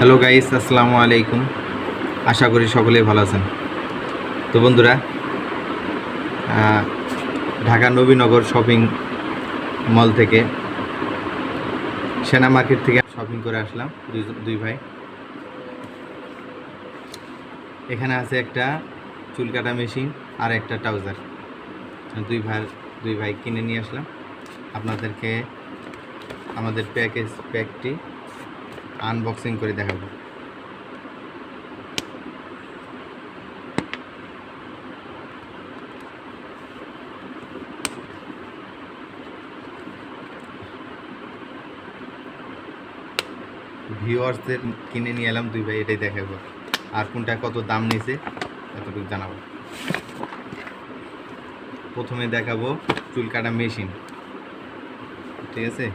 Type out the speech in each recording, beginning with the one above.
Hello guys, আসসালামু আলাইকুম। আশা করি সকলেই ভালো আছেন। তো বন্ধুরা ঢাকা নবীনগর শপিং মল থেকে সেনা মার্কেট থেকে শপিং করে আসলাম দুই ভাই। এখানে আছে একটা চুল কাটা মেশিন আর একটা ট্রাউজার। দুই ভাই দুই ভাই কিনে নিয়ে আসলাম। আপনাদেরকে আমাদের প্যাকেজ, প্যাকটি আনবক্সিং করে দেখাবো। ভিউয়ার্সদের কিনে নিয়ে এলাম দুই ভাই, এটাই দেখাবো। আর কোনটা কত দাম নিয়েছে, এতটুকু জানাব। প্রথমে দেখাবো চুল কাটা মেশিন ঠিক আছে?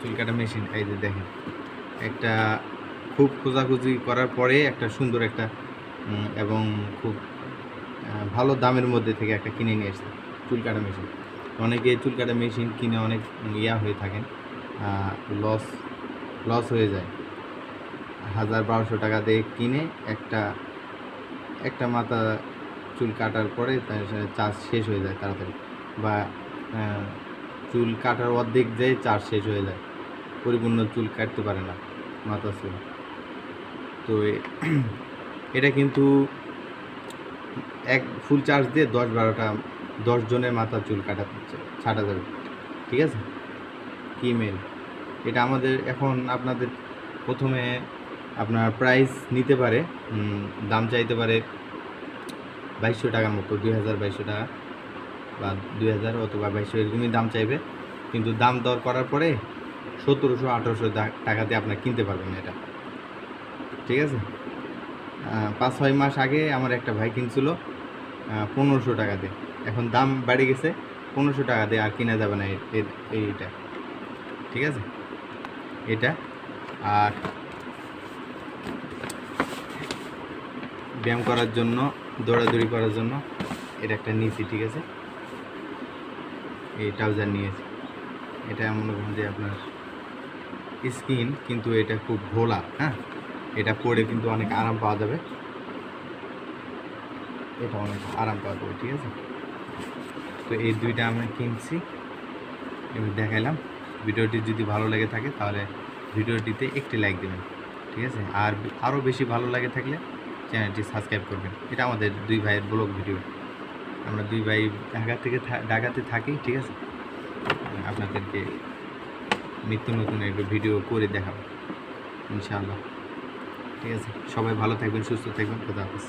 চুল কাটা মেশিন, এই যে দেখেন। একটা খুব খোঁজাখুঁজি করার পরে একটা সুন্দর একটা এবং খুব ভালো দামের মধ্যে থেকে একটা কিনে নিয়ে এসেছে চুল কাটা মেশিন। অনেকে চুল কাটা মেশিন কিনে অনেক ইয়া হয়ে থাকেন লস লস হয়ে যায়। হাজার বারোশো টাকা দিয়ে কিনে একটা একটা মাথা চুল কাটার পরে তার চার্জ শেষ হয়ে যায় তাড়াতাড়ি। বা চুল কাটার অর্ধেক যেয়ে চার্জ শেষ হয়ে যায়। পরিপূর্ণ চুল কাটতে পারে না মাথা চুল তো এটা কিন্তু এক ফুল চার্জ দিয়ে দশ বারোটা, দশ জনের মাথা চুল কাটা ছাটা যাবে ঠিক আছে? কি মেল এটা আমাদের এখন আপনাদের প্রথমে আপনার প্রাইস নিতে পারে দাম চাইতে পারে বাইশশো টাকার মতো, দুই হাজার বাইশশো টাকা বা দুই হাজার অথবা বাইশশো এরকমই দাম চাইবে। কিন্তু দাম দর করার পরে সতেরোশো, আঠেরোশো টাকাতে আপনার কিনতে পারবেন এটা। ঠিক আছে? পাঁচ, ছয় মাস আগে আমার একটা ভাই কিনছিল পনেরোশো টাকাতে। এখন দাম বাড়ে গেছে, পনেরোশো টাকা দিয়ে আর কিনা যাবে না এইটা। ঠিক আছে? এটা। আর ব্যায়াম করার জন্য, দৌড়াদৌড়ি করার জন্য এটা একটা নিয়েছি, ঠিক আছে? এই ট্রাউজার নিয়েছি। এটা মনে যে আপনার স্কিন, কিন্তু এটা খুব ঘোলা হ্যাঁ? এটা পরে কিন্তু অনেক আরাম পাওয়া যাবে। এটা অনেক আরাম পাওয়া যাবে, ঠিক আছে? তো এই দুইটা আমি কিনছি, আমি দেখাইলাম। ভিডিওটি যদি ভালো লেগে থাকে, তাহলে ভিডিওটিতে একটি লাইক দেবেন, ঠিক আছে? আর আরও বেশি ভালো লাগে থাকলে চ্যানেলটি সাবস্ক্রাইব করবেন। এটা আমাদের দুই ভাইয়ের ব্লগ ভিডিও। আমরা দুই ভাই ঢাকা থেকে ঢাকাতে থাকি, ঠিক আছে? আপনাদেরকে নিত্য নতুন একটা ভিডিও করে দেখাবো, ইনশাআল্লাহ। ঠিক আছে? সবাই ভালো থাকবেন, সুস্থ থাকবেন, খোদা হাফিজ।